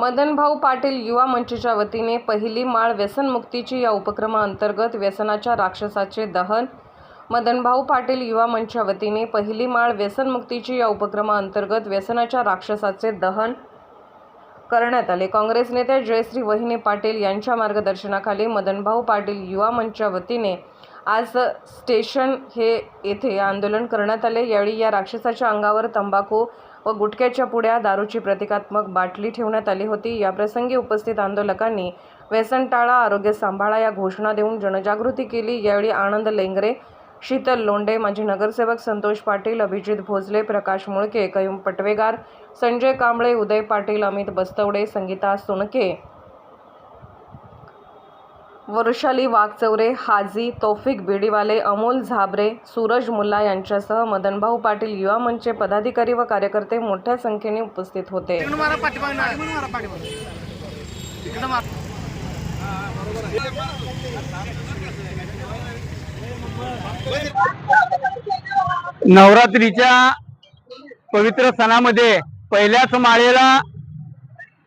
मदनभाऊ पाटील युवा मंचच्या वतीने पहिली माळ व्यसनमुक्तीची या उपक्रमाअंतर्गत व्यसनाच्या राक्षसाचे दहन. मदनभाऊ पाटील युवा मंचच्या वतीने पहिली माळ व्यसनमुक्तीची या उपक्रमाअंतर्गत व्यसनाच्या राक्षसाचे दहन करण्यात आले. काँग्रेस नेत्या जयश्री वहिने पाटील यांच्या मार्गदर्शनाखाली मदनभाऊ पाटील युवा मंचच्या वतीने आज स्टेशन हे येथे आंदोलन करण्यात आले. यावेळी या राक्षसाच्या अंगावर तंबाखू व गुटख्याच्या पुड्या दारूची प्रतिकात्मक बाटली ठेवण्यात आली होती. याप्रसंगी उपस्थित आंदोलकांनी व्यसन टाळा आरोग्य सांभाळा या घोषणा देऊन जनजागृती केली. यावेळी आनंद लेंगरे शीतल लोंडे माजी नगरसेवक संतोष पाटील अभिजित भोसले प्रकाश मुळके कयूम पटवेगार संजय कांबळे उदय पाटील अमित बस्तवडे संगीता सोनके वरुषाली वाघचौरे हाजी तौफिक बिडीवाले अमोल झाबरे सूरज मुल्ला यांच्यासह मदनभाऊ पाटील युवा मंचचे पदाधिकारी व कार्यकर्ते मोठ्या संख्येने उपस्थित होते. नवरात्रीच्या पवित्र सणामध्ये पहिल्याच माळेला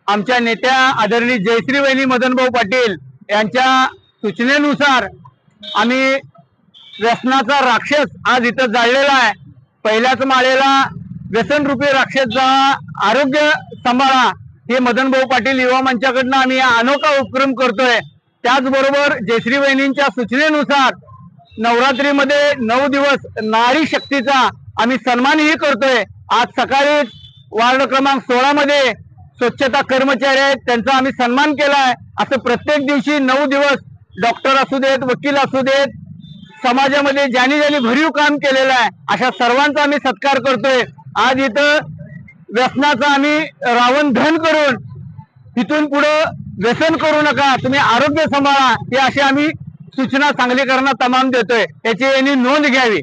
आमच्या नेत्या आदरणीय जयश्री वहिनी मदनभाऊ पाटील यांच्या सूचनेनुसार आम्ही व्यसनाचा राक्षस आज इथं जाळलेला आहे. पहिल्याच माळेला व्यसनरूपी राक्षसचा आरोग्य सांभाळा हे मदन भाऊ पाटील युवा मंचाकडनं आम्ही अनोखा उपक्रम करतोय. त्याचबरोबर जयश्री वहिनींच्या सूचनेनुसार नवरात्रीमध्ये नऊ दिवस नारी शक्तीचा आम्ही सन्मानही करतोय. आज सकाळी वार्ड क्रमांक सोळामध्ये स्वच्छता कर्मचारी आहेत त्यांचा आम्ही सन्मान केलाय. असं प्रत्येक दिवशी नऊ दिवस डॉक्टर असू देत वकील असू देत समाजामध्ये ज्यांनी ज्यांनी भरीव काम केलेलं आहे अशा सर्वांचा आम्ही सत्कार करतोय. आज इथं व्यसनाचं आम्ही रावण धन करून तिथून पुढं व्यसन करू नका. तुम्ही आरोग्य सांभाळा. हे अशी आम्ही सूचना सांगलीकरांना तमाम देतोय. याची यांनी नोंद घ्यावी.